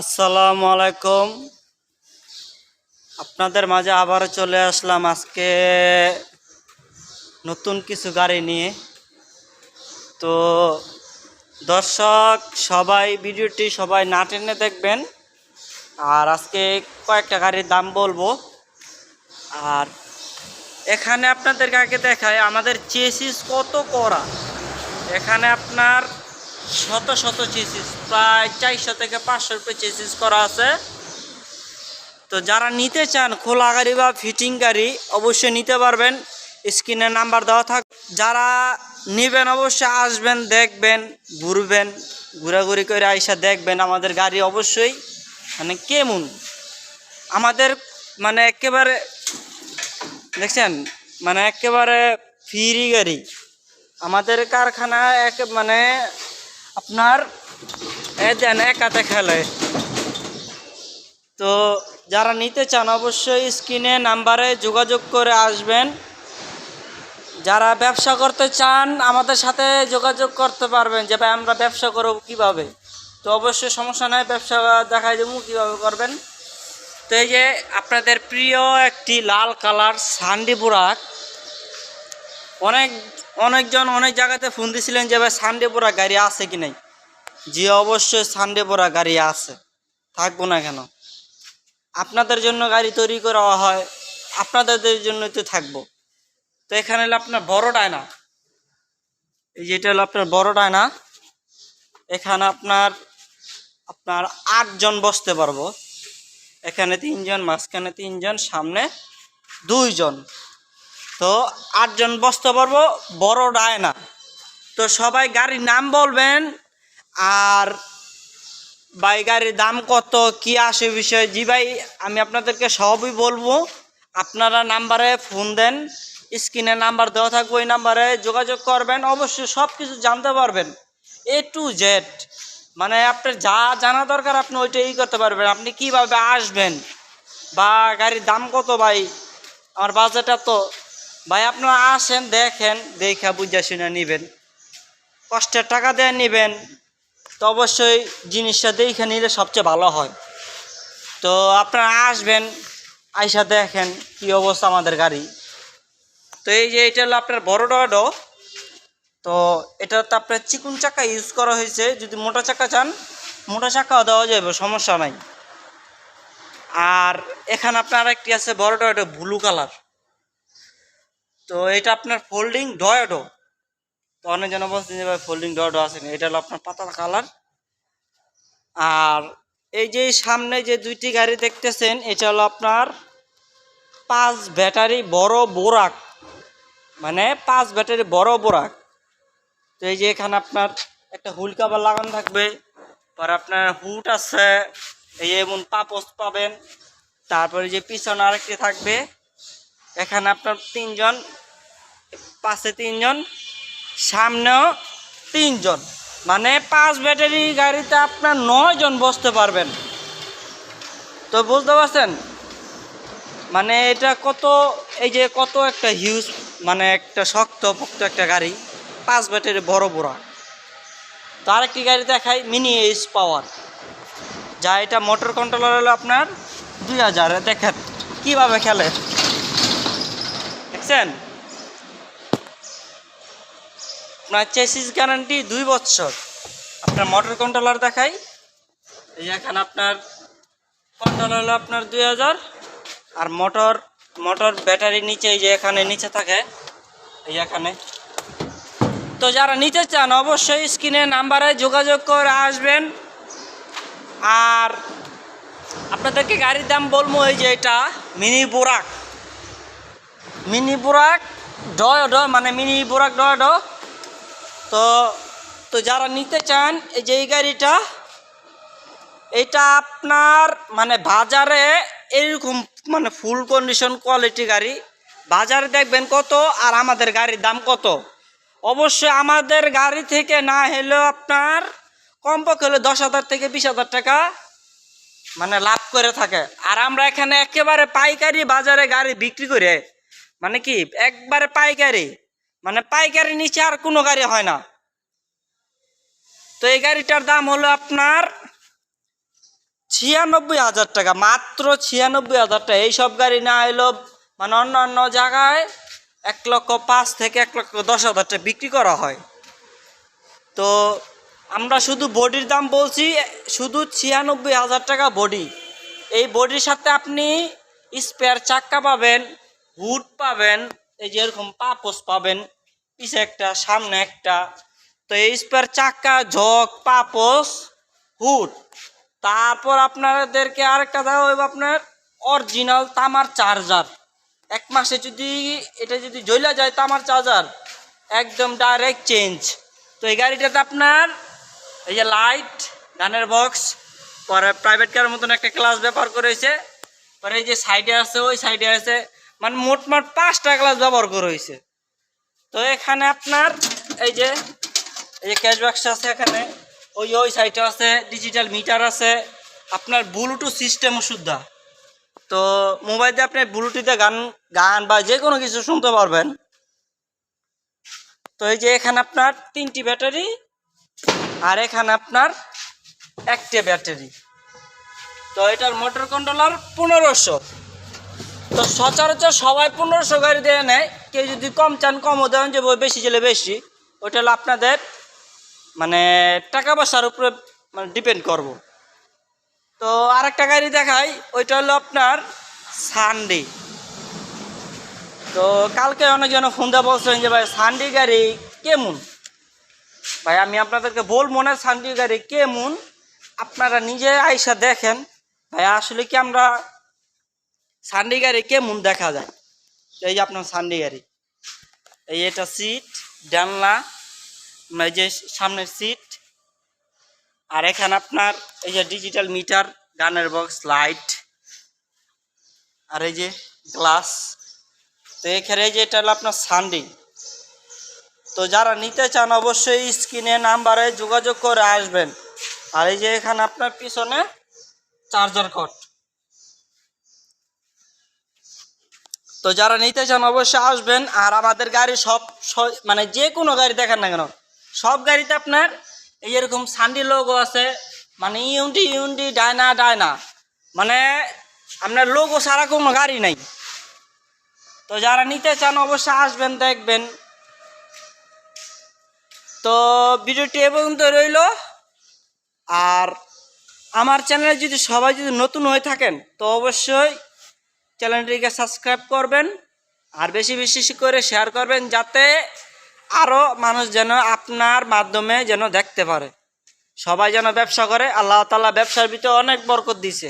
আসসালামু আলাইকুম। আপনাদের মাঝে আবার চলে আসলাম আজকে নতুন কিছু গাড়ি নিয়ে। তো দর্শক, সবাই ভিডিওটি সবাই না টেনে দেখবেন। আর আজকে কয়েকটা গাড়ির দাম বলব। আর এখানে আপনাদেরকে আগে দেখায় আমাদের চেসিস কত করা? এখানে আপনার শত শত চেসিস প্রায় চারশো থেকে পাঁচশো রুপয়ে চেসিস করা আছে। তো যারা নিতে চান খোলা গাড়ি বা ফিটিং গাড়ি, অবশ্যই নিতে পারবেন। স্ক্রিনে নাম্বার দেওয়া থাক। যারা নেবেন অবশ্যই আসবেন, দেখবেন, ঘুরবেন, ঘোরাঘুরি করে আইসা দেখবেন আমাদের গাড়ি অবশ্যই। মানে কেমন? আমাদের মানে একেবারে, দেখছেন? মানে একেবারে ফ্রি গাড়ি। আমাদের কারখানা এক মানে আপনার, এ দেন একাতে খেলে। তো যারা নিতে চান, অবশ্যই স্ক্রিনে নাম্বারে যোগাযোগ করে আসবেন। যারা ব্যবসা করতে চান, আমাদের সাথে যোগাযোগ করতে পারবেন যে, ভাই, আমরা ব্যবসা করব কীভাবে? তো অবশ্যই সমস্যা নাই, ব্যবসা দেখাই দেবো কীভাবে করবেন। তো এই যে আপনাদের প্রিয় একটি লাল কালার সান্ডি বুরাক অনেক অনেকজন অনেক জায়গাতে ফোন দিছিলেন যে, ভাই, সানডে বোরা গাড়ি আছে কি নাই? জি, অবশ্যই সানডে বোরা গাড়ি আছে। থাকব না কেন? আপনাদের জন্য গাড়ি তৈরি করা হয়, আপনাদের জন্যই তো থাকব। তো এখানে হলো আপনার বড় ডায়না। এই যেটা হলো আপনার বড় ডায়না। এখানে আপনার আপনার আটজন বসতে পারব। এখানে তিনজন, মাঝখানে তিনজন, সামনে দুইজন। তো আটজন বসতে পারব বড় ডায়না তো সবাই গাড়ির নাম বলবেন, আর ভাই গাড়ির দাম কত, কি আসে বিষয়? জি ভাই, আমি আপনাদেরকে সবই বলব। আপনারা নাম্বারে ফোন দেন, স্ক্রিনে নাম্বার দেওয়া থাকবে, ওই নাম্বারে যোগাযোগ করবেন, অবশ্যই সব কিছু জানতে পারবেন। এ টু জেড মানে আপনার যা জানা দরকার, আপনি ওইটাই করতে পারবেন। আপনি কীভাবে আসবেন, বা গাড়ির দাম কত ভাই? আমার বাজেট তো ভাই, আপনারা আসেন, দেখেন, দেখা বুঝা শুনে নেবেন। কষ্টের টাকা দিয়ে নেবেন, তো অবশ্যই জিনিসটা দেখে নিলে সবচেয়ে ভালো হয়। তো আপনারা আসবেন, আইসা দেখেন কি অবস্থা আমাদের গাড়ি। তো এই যে এটা হলো আপনার বড় ডো তো এটা তো আপনার চিকুন চাকা ইউজ করা হয়েছে। যদি মোটা চাকা চান, মোটা চাকাও দেওয়া যাবে, সমস্যা নাই। আর এখানে আপনার একটি আছে বড় ডো ব্লু কালার। তো এটা আপনার ফোল্ডিং ডয়ডো তো অনেকজন বলছেন যে ভাই ফোল্ডিং ডয়ডো আছে না এটা হলো আপনার পাতার কালার আর এই যে সামনে যে দুইটি গাড়ি দেখতেছেন, এটা হলো আপনার পাঁচ ব্যাটারি বড় বোরাক। মানে পাঁচ ব্যাটারি বড় বোরাক। তো এই যে এখানে আপনার একটা হুল কাবার লাগানো থাকবে, পর আপনার হুট আছে, এই এমন পাপস পাবেন। তারপরে যে পিছনে আরেকটি থাকবে এখানে আপনার তিনজন, পাশে তিনজন, সামনেও তিনজন। মানে পাঁচ ব্যাটারি গাড়িতে আপনার নয় জন বসতে পারবেন। তো বুঝতে পারছেন? মানে এটা কত, এই যে কত একটা হিউজ মানে একটা শক্ত পোক্ত একটা গাড়ি, পাঁচ ব্যাটারি বড় বড় তো আরেকটি গাড়ি দেখাই মিনি এইচ পাওয়ার যা এটা মোটর কন্ট্রোলার হলো আপনার দুই হাজার, দেখেন কীভাবে খেলে। দেখছেন? আপনার চেসিস গ্যারান্টি দুই বছর। আপনার মোটর কন্ট্রোলার দেখাই। এই এখানে আপনার কন্ট্রোলার হলো আপনার দুই হাজার। আর মোটর মোটর ব্যাটারি নিচে, এই যে এখানে নিচে থাকে। এই এখানে। তো যারা নিতে চান, অবশ্যই স্ক্রিনে নাম্বারে যোগাযোগ করে আসবেন। আর আপনাদেরকে গাড়ির দাম বলব এই যে এটা, মিনি বোরাক। মিনি বোরাক, ডয় ড মানে মিনি বোরাক, ডয় ড তো তো যারা নিতে চান, এই যে এই গাড়িটা, এটা আপনার মানে বাজারে এরকম মানে ফুল কন্ডিশন কোয়ালিটি গাড়ি। বাজারে দেখবেন কত আর আমাদের গাড়ির দাম কত। অবশ্যই আমাদের গাড়ি থেকে না হলেও আপনার কমপক্ষে হলে দশ হাজার থেকে বিশ হাজার টাকা মানে লাভ করে থাকে। আর আমরা এখানে একেবারে পাইকারি বাজারে গাড়ি বিক্রি করে মানে কি? একবারে পাইকারি। মানে পাইকারি নিচে আর কোনো গাড়ি হয় না। তো এই গাড়িটার দাম হলো আপনার ছিয়ানব্বই হাজার টাকা, মাত্র ছিয়ানব্বই হাজার টাকা। এইসব গাড়ি না এলো মানে অন্য অন্য জায়গায় এক লক্ষ পাঁচ থেকে এক লক্ষ দশ হাজার টাকা বিক্রি করা হয়। তো আমরা শুধু বডির দাম বলছি, শুধু ছিয়ানব্বই হাজার টাকা বডি। এই বডির সাথে আপনি স্পেয়ার চাক্কা পাবেন। হুড পাবেন, এই যে এরকম পাপোস পাবেন, পিছে একটা, সামনে একটা। তো এই স্পেয়ার চাকা, ঝক পাপোস হুড তারপর আপনাদেরকে আরেকটা দেওয়া হইব আপনার অরিজিনাল তামার চার্জার। এক মাসে যদি এটা যদি জ্বলা যায় তামার চার্জার, একদম ডাইরেক্ট চেঞ্জ তো এই গাড়িটাতে আপনার এই যে লাইট গানের বক্স পরে প্রাইভেট কারের মতন একটা ক্লাস ব্যবহার করেছে পরে এই যে সাইডে আছে, ওই সাইডে আছে। মানে মোটমাট পাঁচটা গ্লাস ব্যবহার করা হয়েছে। তো এখানে আপনার এই যে এই যে ক্যাশ বাক্স আছে এখানে, ওই ওই সাইডে আছে ডিজিটাল মিটার আছে, আপনার ব্লুটুথ সিস্টেম সুদ্ধা। তো মোবাইল আপনি ব্লুটুথে গান গান বা যে কোনো কিছু শুনতে পারবেন। তো এই যে এখানে আপনার তিনটি ব্যাটারি, আর এখানে আপনার একটি ব্যাটারি। তো এটার মোটর কন্ট্রোলার পনেরোশো। তো সচরাচর সবাই পনেরোশো গাড়ি দিয়ে নেয়। কেউ যদি কম চান, কমও দেন, যে বেশি চলে বেশি। ওইটা হলো আপনাদের মানে টাকা পয়সার উপরে মানে ডিপেন্ড করব। তো আর একটা গাড়ি দেখাই, ওইটা হলো আপনার সানডে তো কালকে অনেকজন ফোন দিয়ে বলছেন যে, ভাই সানডে গাড়ি কেমন? ভাই, আমি আপনাদেরকে বলব না সানডে গাড়ি কেমন? আপনারা নিজে আইসা দেখেন। ভাই, আসলে কি আমরা সানডে গাড়ি কেমন দেখা যায়? এই যে আপনার সানডে গাড়ি। এই এটা সিট, জানলা এই যে সামনের সিট। আর এখানে আপনার এই যে ডিজিটাল মিটার, গানের বক্স, লাইট। আর এই যে গ্লাস। তো এখানে এই যে এটা হলো আপনার সানডে। তো যারা নিতে চান অবশ্যই স্ক্রিনে নাম্বারে যোগাযোগ করে আসবেন। আর এই যে এখানে আপনার পিছনে চার্জার কট তো যারা নিতে চান অবশ্যই আসবেন, আর আমাদের গাড়ি সব মানে যে কোনো গাড়ি দেখেন না কেন, সব গাড়িতে আপনার এই এরকম সান্ডি লোগো আছে মানে ইউন্ডি ইউন্ডি, ডায়না ডায়না মানে আপনার লোগো ছাড়া কোনো গাড়ি নাই। তো যারা নিতে চান অবশ্যই আসবেন, দেখবেন। তো ভিডিওটি এ পর্যন্ত রইল, আর আমার চ্যানেলে যদি সবাই যদি নতুন হয়ে থাকেন, তো অবশ্যই চ্যানেলটিকে সাবস্ক্রাইব করবেন আর বেশি বেশি করে শেয়ার করবেন যাতে আরও মানুষ যেন আপনার মাধ্যমে যেন দেখতে পারে। সবাই যেন ব্যবসা করে, আল্লাহ তালা ব্যবসার ভিতরে অনেক বরকত দিছে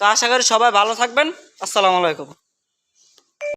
তো আশা করি সবাই ভালো থাকবেন। আসসালামু আলাইকুম।